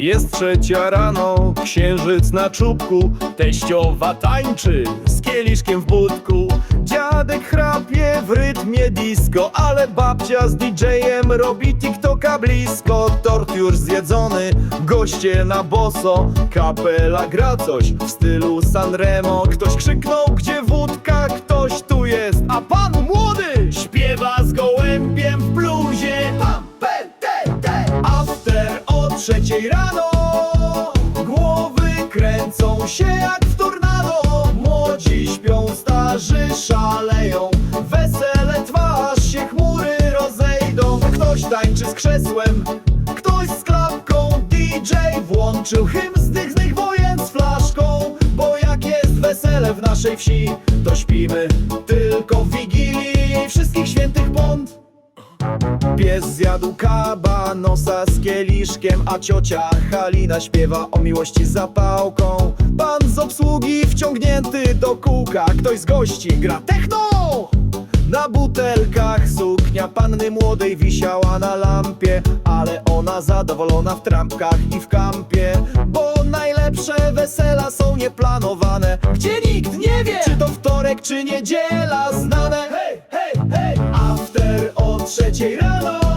Jest trzecia rano, księżyc na czubku Teściowa tańczy z kieliszkiem w budku Dziadek chrapie w rytmie disco Ale babcia z DJ-em robi TikToka blisko. Tort już zjedzony, goście na boso. Kapela gra coś w stylu Sanremo Ktoś krzyknął, gdzie wódka, ktoś tu jest. A pan młody śpiewa z gołębiem w bluzie. Pam, pe, te, te. After o trzeciej rano Głowy kręcą się jak krzesłem, ktoś z klapką DJ włączył hymn z tych wojen z flaszką Bo jak jest wesele w naszej wsi To śpimy tylko w Wigilii Wszystkich świętych bąd Pies zjadł kabanosa z kieliszkiem, a ciocia Halina śpiewa o miłości z zapałką. Pan z obsługi wciągnięty do kółka, ktoś z gości gra techno! Na butelkach suknia panny młodej wisiała na lampie, ale ona zadowolona w trampkach i w kampie, bo najlepsze wesela są nieplanowane, gdzie nikt nie wie, czy to wtorek, czy niedziela znane. Hej, hej, hej! After o trzeciej rano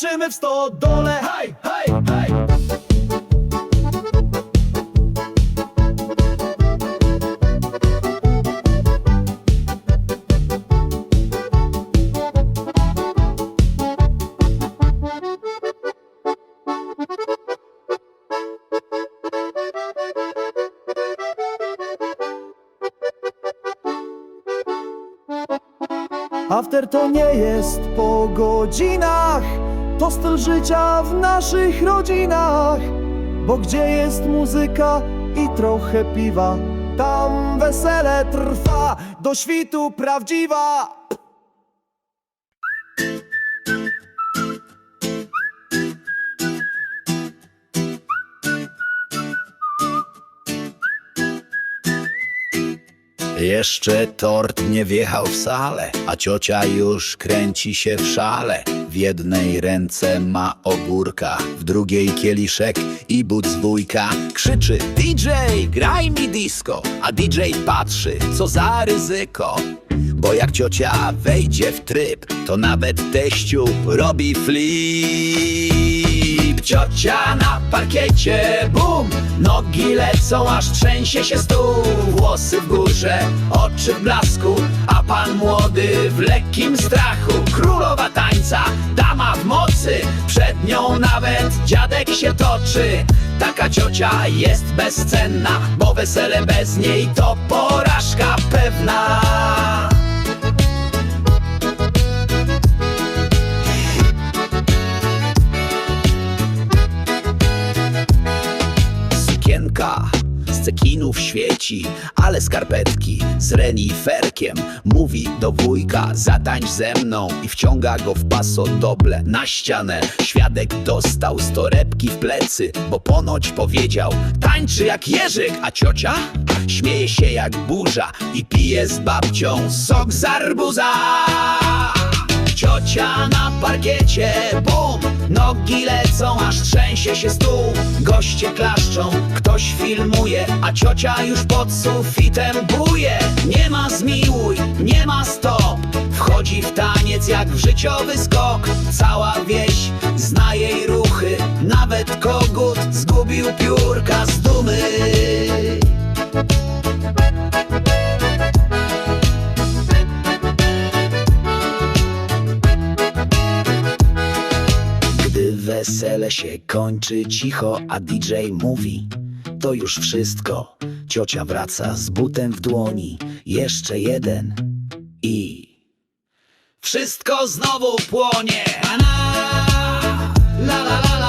tańczymy w stodole Hej, hej, hej! After to nie jest po godzinach, to styl życia w naszych rodzinach. Bo gdzie jest muzyka i trochę piwa, tam wesele trwa do świtu prawdziwa. Jeszcze tort nie wjechał w salę, a ciocia już kręci się w szale. Jednej ręce ma ogórka, w drugiej kieliszek i but z wujka. Krzyczy DJ, graj mi disco, a DJ patrzy, co za ryzyko. Bo jak ciocia wejdzie w tryb, to nawet teściu robi flip. Ciocia na parkiecie, bum, nogi lecą, aż trzęsie się stół. Włosy w górze, oczy w blasku, a pan młody w lekkim strachu. Królowa tańca, dama w mocy, przed nią nawet dziadek się toczy. Taka ciocia jest bezcenna, bo wesele bez niej to porażka pewna. Cekinów świeci, ale skarpetki z reniferkiem mówi do wujka zatańcz ze mną i wciąga go w paso doble na ścianę. Świadek dostał z torebki w plecy, bo ponoć powiedział tańczy jak jeżyk, a ciocia śmieje się jak burza i pije z babcią sok z arbuza. Ciocia na parkiecie, bum! Nogi lecą, aż trzęsie się stół. Goście klaszczą, ktoś filmuje A ciocia już pod sufitem buje. Nie ma zmiłuj, nie ma stop. Wchodzi w taniec jak w życiowy skok. Cała wieś zna jej ruchy Nawet kogut zgubił piórka z dumy wesele się kończy cicho, a DJ mówi To już wszystko Ciocia wraca z butem w dłoni Jeszcze jeden I wszystko znowu płonie. Ana, la la la la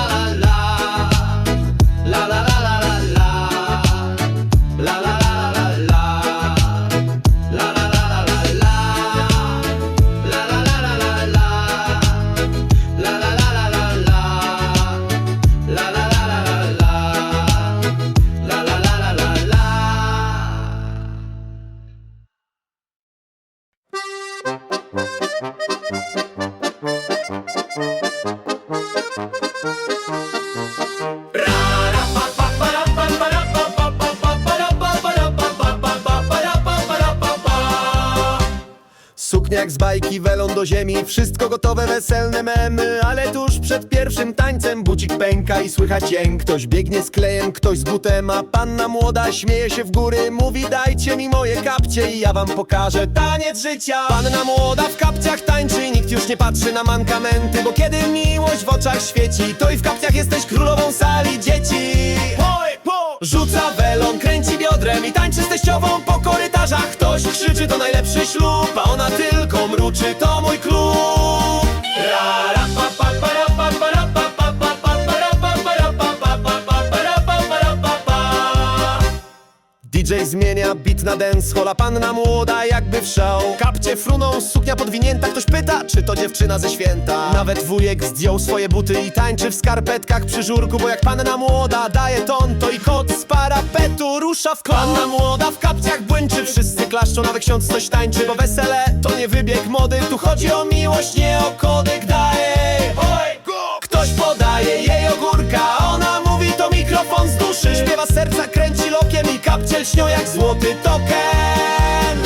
jak z bajki, welon do ziemi. Wszystko gotowe, weselne memy Ale tuż przed pierwszym tańcem Bucik pęka i słychać jęk. Ktoś biegnie z klejem, ktoś z butem A panna młoda śmieje się w góry. Mówi dajcie mi moje kapcie I ja wam pokażę taniec życia. Panna młoda w kapciach tańczy Nikt już nie patrzy na mankamenty Bo kiedy miłość w oczach świeci To i w kapciach jesteś królową sali dzieci! Rzuca welon, kręci biodrem I tańczy z teściową po korytarzach. Ktoś krzyczy to najlepszy ślub A ona tylko DJ zmienia bit na dance a panna młoda jakby w show Kapcie fruną, suknia podwinięta. Ktoś pyta, czy to dziewczyna ze święta? Nawet wujek zdjął swoje buty i tańczy w skarpetkach przy żurku Bo jak panna młoda daje ton, to i kot z parapetu rusza w kąt Panna młoda w kapciach błęczy, wszyscy klaszczą Nawet ksiądz coś tańczy, bo wesele to nie wybieg mody. Tu chodzi o miłość, nie o kodyk. Daje Ktoś podaje jej ogórka, ona mówi to mikrofon z duszy. Śpiewa serca, kręci lokiem i kapciel śnią jak złoty token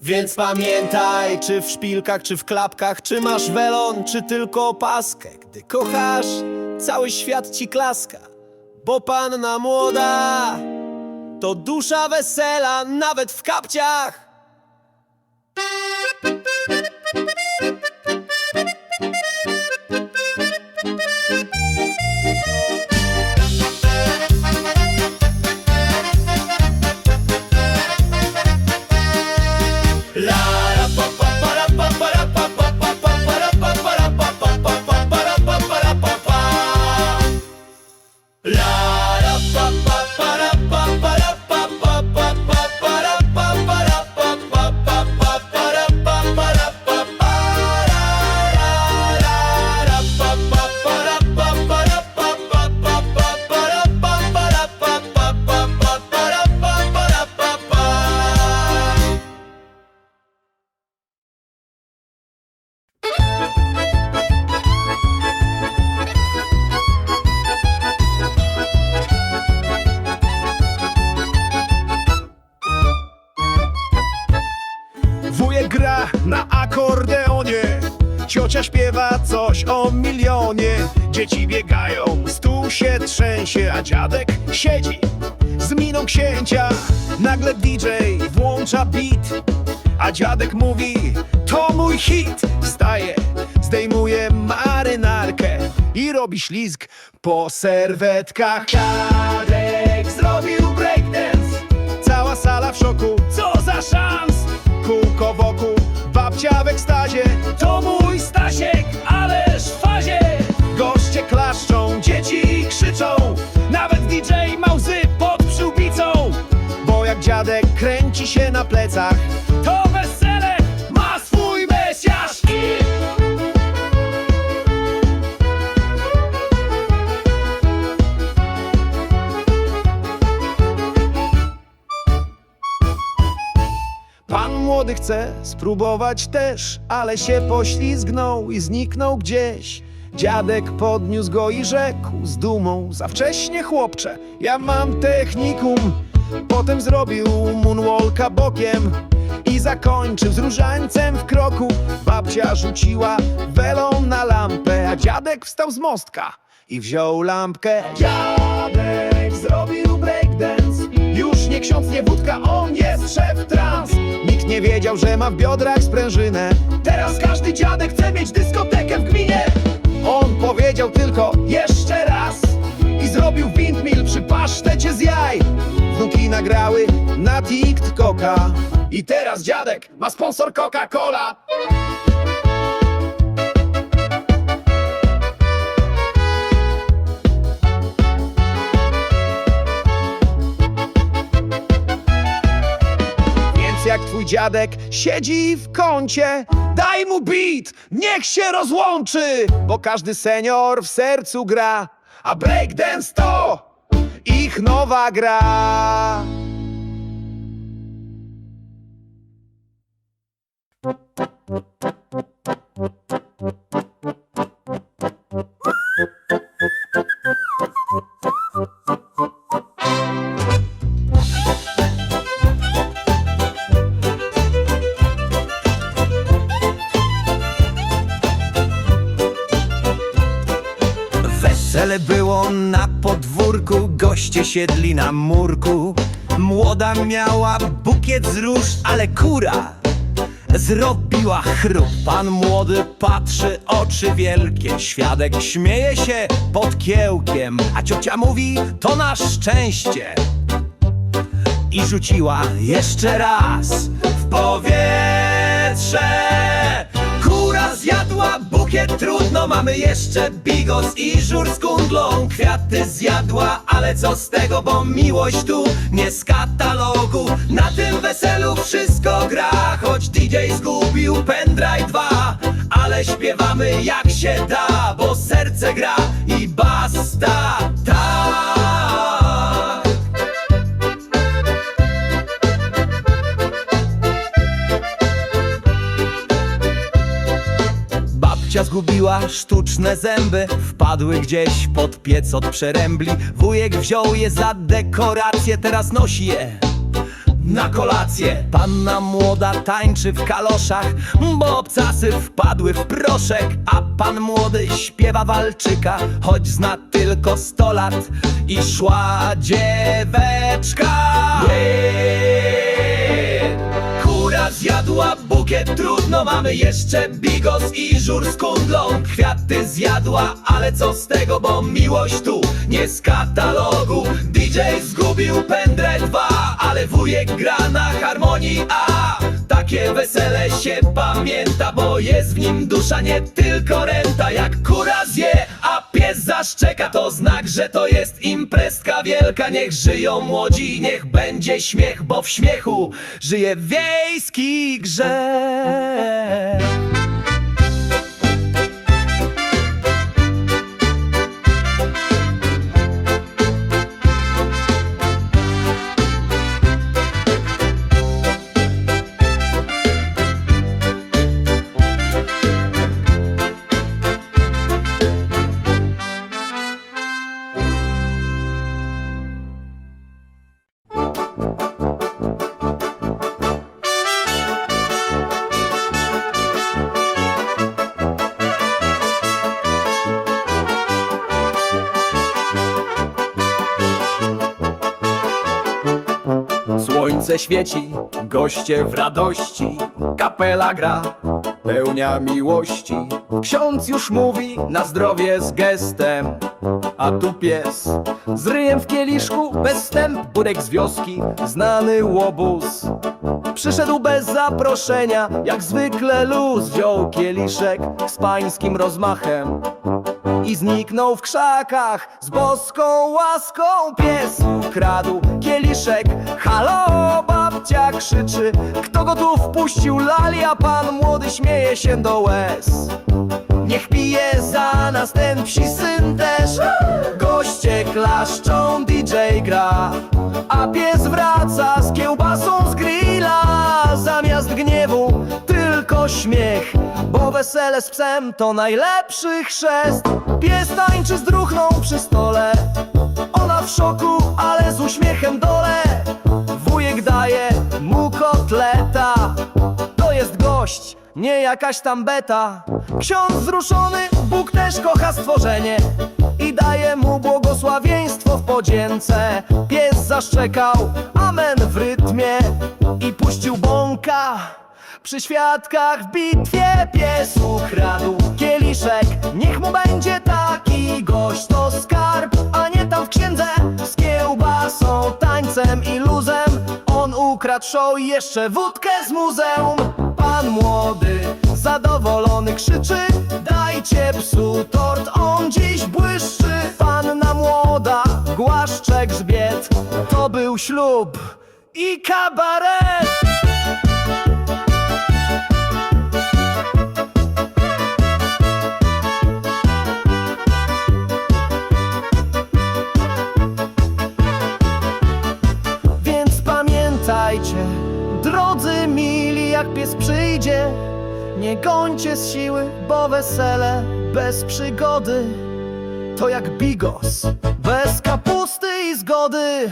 Więc pamiętaj, czy w szpilkach, czy w klapkach, czy masz welon, czy tylko opaskę Gdy kochasz, cały świat ci klaska Bo panna młoda to dusza wesela nawet w kapciach. Trzęsie A dziadek siedzi z miną księcia. Nagle DJ włącza beat A dziadek mówi, to mój hit. Wstaje, zdejmuje marynarkę I robi ślizg po serwetkach. Dziadek zrobił breakdance. Cała sala w szoku, co za szans! Kółko wokół, babcia w ekstazie. To mój dziadek kręci się na plecach To wesele ma swój mesjasz Pan młody chce spróbować też, ale się poślizgnął i zniknął gdzieś. Dziadek podniósł go i rzekł z dumą: Za wcześnie, chłopcze, ja mam technikum. Potem zrobił moonwalka bokiem i zakończył z różańcem w kroku. Babcia rzuciła welą na lampę, a dziadek wstał z mostka i wziął lampkę. Dziadek zrobił breakdance. Już nie ksiądz, nie wódka, on jest szef trans. Nikt nie wiedział, że ma w biodrach sprężynę. Teraz każdy dziadek chce mieć dyskotekę w gminie. On powiedział tylko jeszcze raz zrobił windmill przy pasztecie z jaj. Wnuki nagrały na TikToka I teraz dziadek ma sponsor Coca-Cola. Więc jak twój dziadek siedzi w kącie, daj mu beat, niech się rozłączy, bo każdy senior w sercu gra, a breakdance to ich nowa gra. Siedli na murku. Młoda miała bukiet z róż, ale kura zrobiła chrup. Pan młody patrzy, oczy wielkie, świadek śmieje się pod kiełkiem, a ciocia mówi, to na szczęście. I rzuciła jeszcze raz w powietrze. Kura zjadła bukiet, trudno, mamy jeszcze bigos i żur z kundlą. Kwiaty zjadła, ale co z tego, bo miłość tu nie z katalogu. Na tym weselu wszystko gra, choć DJ zgubił pendrive 2. Ale śpiewamy jak się da, bo serce gra i basta. Tak. Babcia zgubiła sztuczne zęby Wpadły gdzieś pod piec od przerębli. Wujek wziął je za dekorację Teraz nosi je na kolację. Panna młoda tańczy w kaloszach Bo obcasy wpadły w proszek A pan młody śpiewa walczyka Choć zna tylko sto lat I szła dzieweczka. Yeah. Zjadła bukiet, trudno mamy jeszcze bigos i żur z kundlą. Kwiaty zjadła, ale co z tego, bo miłość tu nie z katalogu. DJ zgubił pendrive 2, ale wujek gra na harmonii A. Takie wesele się pamięta, bo jest w nim dusza, nie tylko renta. Jak kura zje, pies zaszczeka, to znak, że to jest imprezka wielka. Niech żyją młodzi, niech będzie śmiech, bo w śmiechu żyje wiejski grzech Słońce świeci, goście w radości, kapela gra, pełnia miłości. Ksiądz już mówi na zdrowie z gestem, a tu pies z ryjem w kieliszku, bez burek z wioski, znany łobuz. Przyszedł bez zaproszenia, jak zwykle luz, wziął kieliszek z pańskim rozmachem i zniknął w krzakach z boską łaską. Pies ukradł kieliszek. Halo babcia krzyczy. Kto go tu wpuścił lali a pan młody śmieje się do łez. Niech pije za nas ten psi syn też. Goście klaszczą, DJ gra. A pies wraca z kiełbasą z grilla. Zamiast gniewu tylko śmiech wesele z psem to najlepszy chrzest. Pies tańczy z druchną przy stole. Ona w szoku, ale z uśmiechem dole. Wujek daje mu kotleta. To jest gość, nie jakaś tam beta. Ksiądz wzruszony, Bóg też kocha stworzenie. I daje mu błogosławieństwo w podzięce. Pies zaszczekał, amen w rytmie. I puścił bąka Przy świadkach w bitwie pies ukradł kieliszek. Niech mu będzie taki gość to skarb A nie tam w księdze. Z kiełbasą, tańcem i luzem On ukradł show i jeszcze wódkę z muzeum. Pan młody, zadowolony krzyczy Dajcie psu tort, on dziś błyszczy. Panna młoda, głaszcze grzbiet To był ślub i kabaret Więc pamiętajcie, drodzy mili, jak pies przyjdzie, nie gońcie z siły, bo wesele bez przygody to jak bigos, bez kapusty i zgody.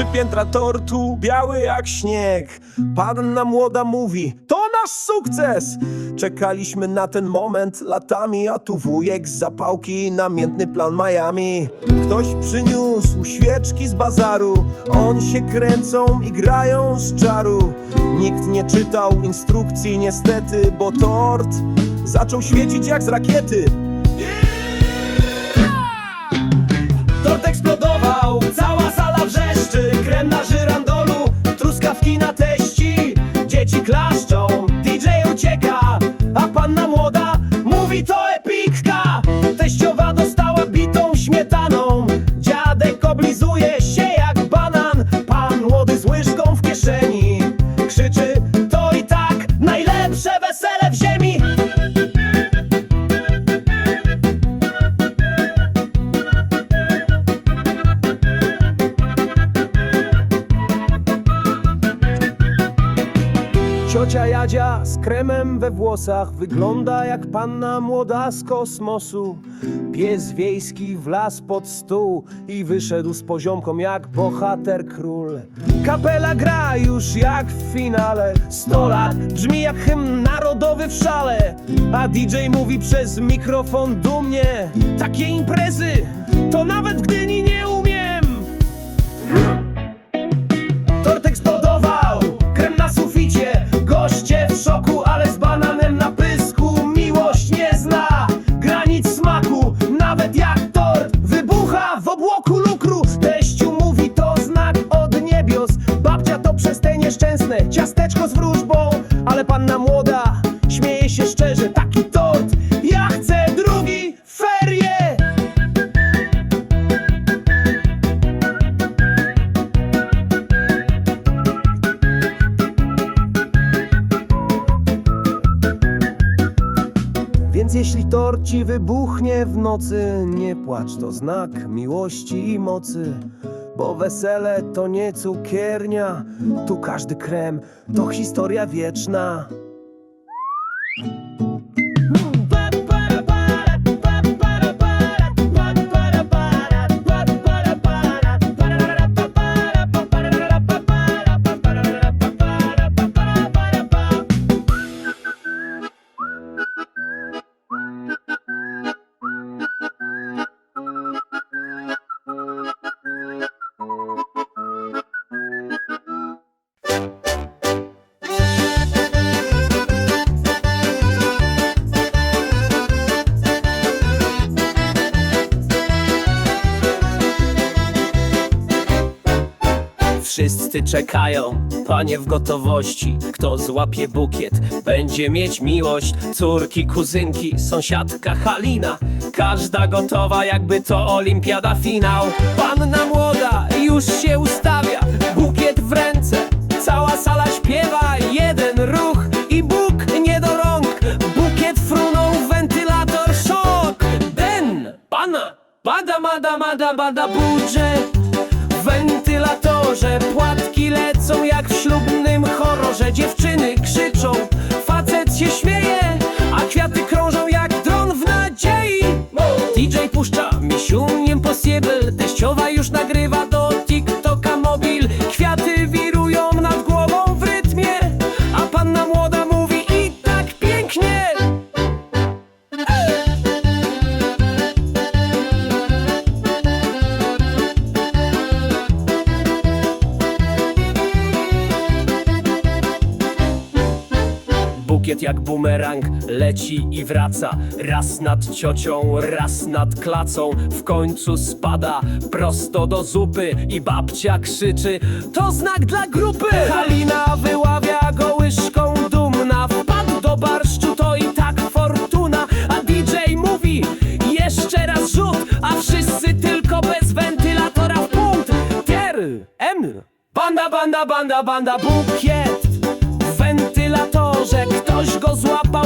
Trzy piętra tortu, biały jak śnieg. Panna młoda mówi, to nasz sukces! Czekaliśmy na ten moment latami, a tu wujek z zapałki, namiętny plan Miami. Ktoś przyniósł świeczki z bazaru, on się kręcą i grają z czaru. Nikt nie czytał instrukcji niestety, bo tort zaczął świecić jak z rakiety. Tort eksplodował, na teści Dzieci klaszczą, DJ ucieka A panna młoda włosach Wygląda jak panna młoda z kosmosu. Pies wiejski wlazł pod stół I wyszedł z poziomką jak bohater król. Kapela gra już jak w finale. Sto lat brzmi jak hymn narodowy w szale. A DJ mówi przez mikrofon dumnie. Takie imprezy to nawet gdy ci wybuchnie w nocy, nie płacz, to znak miłości i mocy. Bo wesele to nie cukiernia, tu każdy krem to historia wieczna. Czekają, panie w gotowości. Kto złapie bukiet, będzie mieć miłość. Córki, kuzynki, sąsiadka Halina. Każda gotowa, jakby to olimpiada finał. Panna młoda już się ustawia Bukiet w ręce, cała sala śpiewa Jeden ruch i Bóg nie do rąk. Bukiet frunął, wentylator, szok. Den, pana, bada, bada, bada, bada budżet wentylatorze płatki lecą jak w ślubnym horrorze. Dziewczyny krzyczą, facet się śmieje A kwiaty krążą jak dron w nadziei. DJ puszcza Mission Impossible Teściowa już nagrywa do Jak bumerang leci i wraca. Raz nad ciocią, raz nad klacą. W końcu spada prosto do zupy I babcia krzyczy To znak dla grupy! Halina wyławia go łyżką dumna. Wpadł do barszczu to i tak fortuna. A DJ mówi Jeszcze raz rzut A wszyscy tylko bez wentylatora w punkt. Tier, M. Banda, banda, banda, banda, bukiet wentylatorze Ktoś go złapał,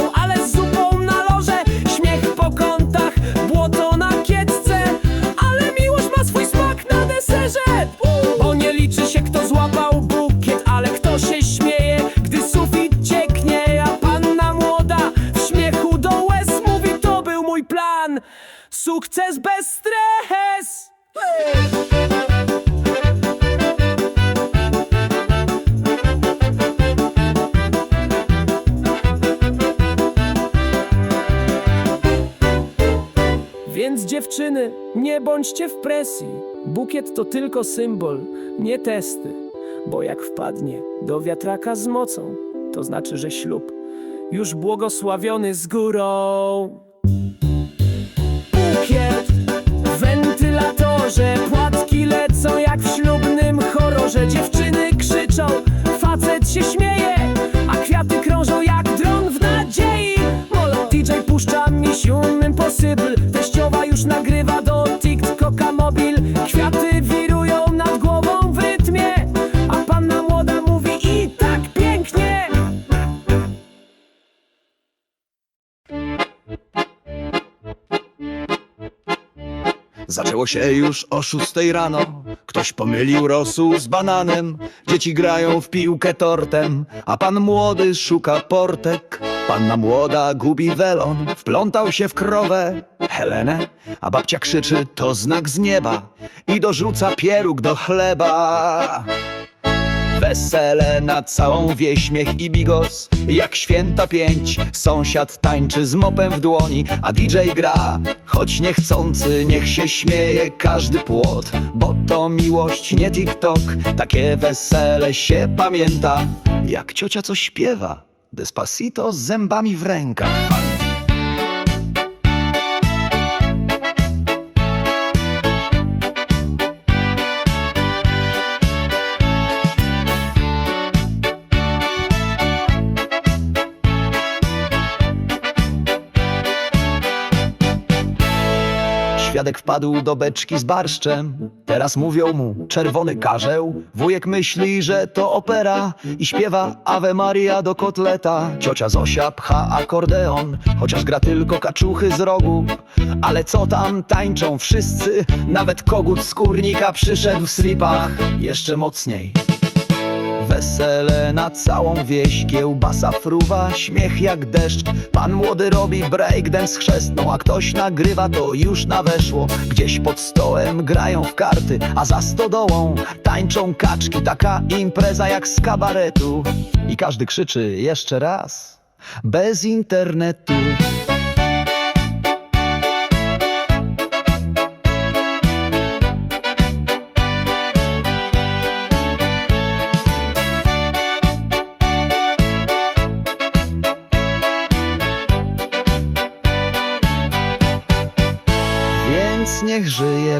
Bukiet to tylko symbol, nie testy. Bo jak wpadnie do wiatraka z mocą, to znaczy, że ślub już błogosławiony z górą. Bukiet w wentylatorze, płatki lecą jak w ślubnym horrorze. Dziewczyny krzyczą, facet się śmieje, a kwiaty krążą jak dron w nadziei. Molo DJ puszcza Mission Impossible, teściowa już nagrywa do mobil. Kwiaty wirują nad głową w rytmie, a panna młoda mówi i tak pięknie. Zaczęło się już o szóstej rano Ktoś pomylił rosół z bananem Dzieci grają w piłkę tortem A pan młody szuka portek Panna młoda gubi welon Wplątał się w krowę. Helenę? A babcia krzyczy to znak z nieba. I dorzuca pieróg do chleba. Wesele na całą wieś, śmiech i bigos. Jak święta pięć Sąsiad tańczy z mopem w dłoni. A DJ gra Choć niechcący, niech się śmieje każdy płot. Bo to miłość, nie TikTok Takie wesele się pamięta. Jak ciocia coś śpiewa Despacito z zębami w rękach Świadek wpadł do beczki z barszczem. Teraz mówią mu czerwony karzeł. Wujek myśli, że to opera i śpiewa Ave Maria do kotleta. Ciocia Zosia pcha akordeon, chociaż gra tylko kaczuchy z rogu. Ale co tam tańczą wszyscy? Nawet kogut z kurnika przyszedł w slipach jeszcze mocniej. Wesele na całą wieś, kiełbasa fruwa, śmiech jak deszcz. Pan młody robi breakdance chrzestną, a ktoś nagrywa to już na weszło. Gdzieś pod stołem grają w karty, a za stodołą tańczą kaczki. Taka impreza jak z kabaretu. I każdy krzyczy jeszcze raz, bez internetu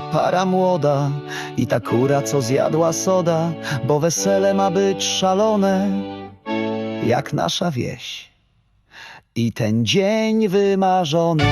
Para młoda i ta kura, co zjadła soda, bo wesele ma być szalone, jak nasza wieś. I ten dzień wymarzony